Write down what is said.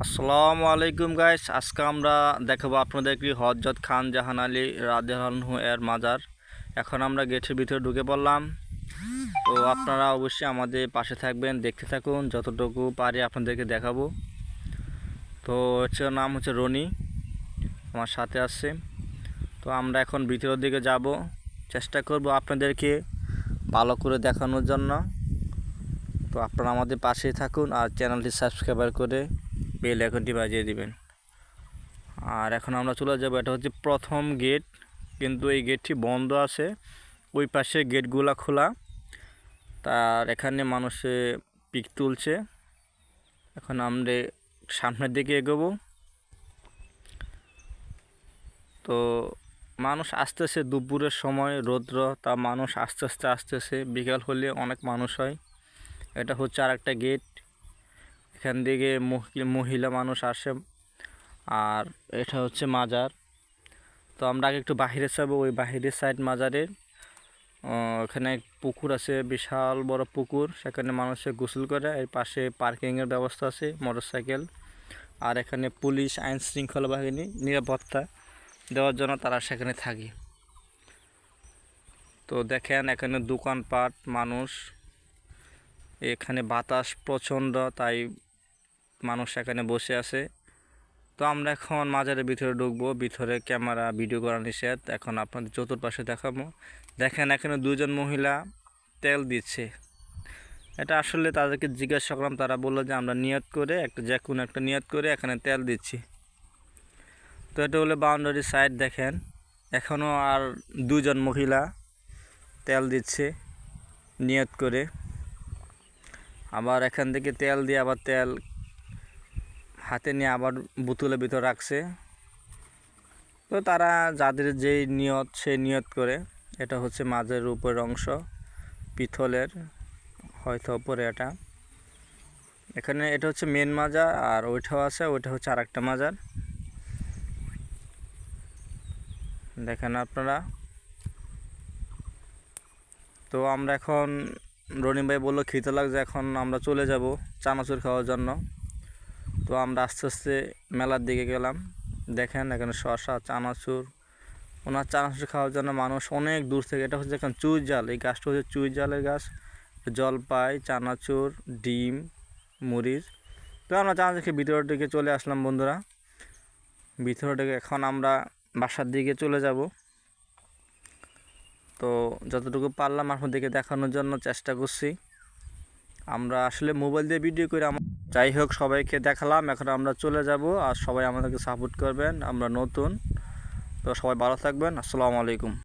আসসালামু আলাইকুম গাইস, আজকে আমরা দেখাবো আপনাদের আপনাদেরকে হজরত খান, জাহান আলী রাদেহানহু এর মাজার। এখন আমরা গেটের ভিতরে ঢুকে পড়লাম। তো আপনারা অবশ্যই আমাদের পাশে থাকবেন, দেখতে থাকুন, যতটুকু পারি আপনাদেরকে দেখাবো। তো হচ্ছে নাম হচ্ছে রনি, আমার সাথে আসছে তো আমরা এখন ভিতরের দিকে যাব। চেষ্টা করব আপনাদেরকে ভালো করে দেখানোর জন্য। তো আপনারা আমাদের পাশেই থাকুন আর চ্যানেলটি সাবস্ক্রাইবার করে বেল আইকনটি বাজিয়ে দিবেন। আর এখন আমরা চলে যাব, এটা হচ্ছে প্রথম গেট, কিন্তু এই গেটটি বন্ধ আছে। ওই পাশে গেটগুলা খোলা। তার এখানে মানুষে পিক তুলছে। এখন আমরা সামনের দিকে এগোবো। তো মানুষ আসতেছে দুপুরের সময়, রৌদ্র, তা মানুষ আস্তে আস্তে আসতেছে। বিকাল হলে অনেক মানুষ হয়। এটা হচ্ছে আর একটা গেট। এখান থেকে মহি- মহিলা মানুষ আসে। আর এটা হচ্ছে মাজার। তো আমরা আগে একটু বাহিরে যাব ওই বাহিরের সাইড মাজারের ওখানে পুকুর আছে, বিশাল বড় পুকুর। সেখানে মানুষে গোসল করে। এর পাশে পার্কিংয়ের ব্যবস্থা আছে মোটরসাইকেল আর এখানে পুলিশ, আইন শৃঙ্খলা বাহিনী, নিরাপত্তা দেওয়ার জন্য তারা সেখানে থাকে। তো দেখেন, এখানে দোকানপাট, মানুষ। এখানে বাতাস প্রচণ্ড, তাই মানুষ এখানে বসে আছে। তো আমরা এখন মাজারের ভিতরে ঢুকবো, ভিতরে ক্যামেরা, ভিডিও করা নিষেধ। এখন আপনাদের চতুর্পাশে দেখাবো। দেখেন, এখানে দুজন মহিলা তেল দিচ্ছে। এটা আসলে তাদেরকে জিজ্ঞাসা করলাম, তারা বলল যে আমরা নিয়ত করে, একটা যে কোনো একটা নিয়ত করে এখানে তেল দিচ্ছি। তো এটা হলো বাউন্ডারি সাইড, দেখেন। এখনও আর দুজন মহিলা তেল দিচ্ছে, নিয়ত করে। আবার এখান থেকে তেল দিয়ে আবার তেল হাতে নিয়ে আবার বোতলের ভিতর রাখছে। তো তারা যাদের যেই নিয়ত, সেই নিয়ত করে, এটা হচ্ছে মাঝের উপরের অংশ পিতলের হয়তো উপরে এটা। এখানে এটা হচ্ছে মেন মাজার, আর ওইটাও আছে, ওইটা হচ্ছে আর একটা মাজার। দেখেন আপনারা। তো আমরা এখন, রনিম ভাই বলল, খিদে লাগছে, এখন আমরা চলে যাব চানাচুর খাওয়ার জন্য। তো আমরা আস্তে আস্তে মেলার দিকে গেলাম। দেখেন এখানে শশা চানাচুর। ওনার চানাচুর খাওয়ার জন্য মানুষ অনেক দূর থেকে, এটা হচ্ছে এখন চুই জাল। এই গাছটা হচ্ছে চুই জালের গাছ। জলপাই, চানাচুর, ডিম মরিচ তো আমরা চানাচুর খেয়ে ভিতরের দিকে চলে আসলাম বন্ধুরা। ভিতরের দিকে এখন আমরা বাসার দিকে চলে যাব। তো যতটুকু পারলাম আপনাদেরকে দেখানোর জন্য চেষ্টা করছি। আমরা আসলে মোবাইল দিয়ে ভিডিও করে যাই হোক সবাইকে দেখালাম। এখন আমরা চলে যাব আর সবাই আমাদেরকে সাপোর্ট করবেন। আমরা নতুন। তো সবাই ভালো থাকবেন। আসসালামু আলাইকুম।